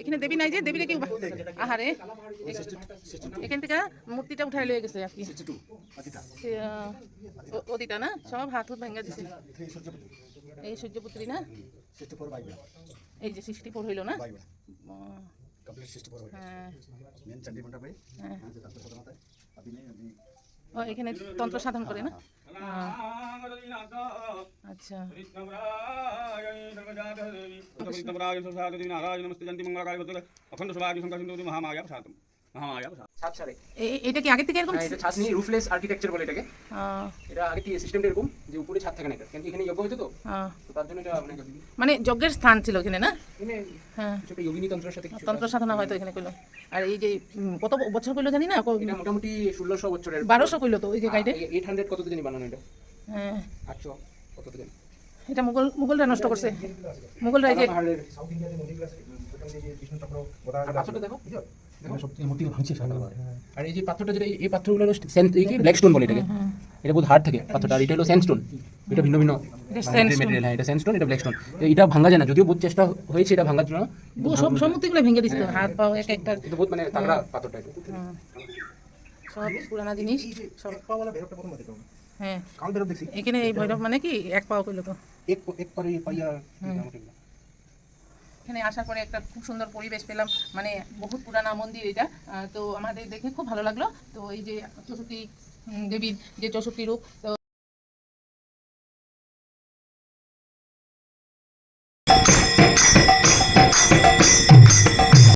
এখানে দেবী নাই যে, দেবী কেউ আহারে। এখান থেকে মূর্তিটা উঠাই লয়ে গেছে আর কি। অদিতা না? সব হাত হুত ভেঙে দিছে। এই সূর্যপুত্রী না? এই যে সৃষ্টি পর হইল না? হ্যাঁ। এখানে তন্ত্র সাধন করে না? আচ্ছা। गया হ্যাঁ मेन चंडी मंडप है হ্যাঁ यहाँ से तंत्र सदन होता है अभी नहीं अभी ও এখানে তন্ত্র সাধন করে না আহ, আচ্ছা সাত সালে এ- এটা কি আগে থেকে এরকম হ্যাঁ এটা ছাদ নিয়ে রুফলেস আর্কিটেকচার বলে এটাকে আহ, এটা আগে থেকে সিস্টেমটা এরকম যে উপরে ছাদ থাকে না এটা কিন্তু এখানে যোগ্য হতো তো আহ, তো তার জন্য এটা মানে মানে যজ্ঞের স্থান ছিল এখানে না এখানে হ্যাঁ কিছুটা যোগিনী তন্ত্রের সাথে কিছু তন্ত্র সাধনা হয়তো এখানে করলো আর এই যে উম, কত বছর করলো জানি না এটা মোটামুটি ষোলোশো বছরের বারোশো করলো তো ওই যে গাইডে এইট হান্ড্রেড কত জানি বানানো এটা হ্যাঁ আটশো কত জানি এটা মুঘল মুঘলরা নষ্ট করছে মুঘলরা এই যে যে আর এই যে পাথরটা যেটা এই- এই পাথরগুলো হলো স্যান্ড এই কি ব্ল্যাক স্টোন বলে এটাকে এটা বহুত হার্ড থাকে পাথরটা আর এটা হলো স্যান্ডস্টোন এটা ভিন্ন ভিন্ন এটা। মেটেরিয়াল হ্যাঁ এটা স্যান্ডস্টোন এটা ব্ল্যাক স্টোন এটা ভাঙা যায় না যদিও বহুত চেষ্টা হয়েছে এটা ভাঙার জন্য ও সব সমুদ্রগুলো ভেঙে হাত পাও এক একটা বহুত মানে তাগড়া পাথরটা এটা সব পুরানা জিনিস সব পাওয়ালা ভৈরবটা প্রথম হ্যাঁ কাল ভৈরব দেখছি এখানে এই ভৈরব মানে কি এক পাও করল তো এক এক পারে পাইয়া এখানে আসার পরে একটা খুব সুন্দর পরিবেশ পেলাম। মানে বহুত পুরানা মন্দির এটা। তো আমাদের দেখে খুব ভালো লাগল। তো এই যে চৌষট্টি দেবীর যে চৌষট্টি রূপ তো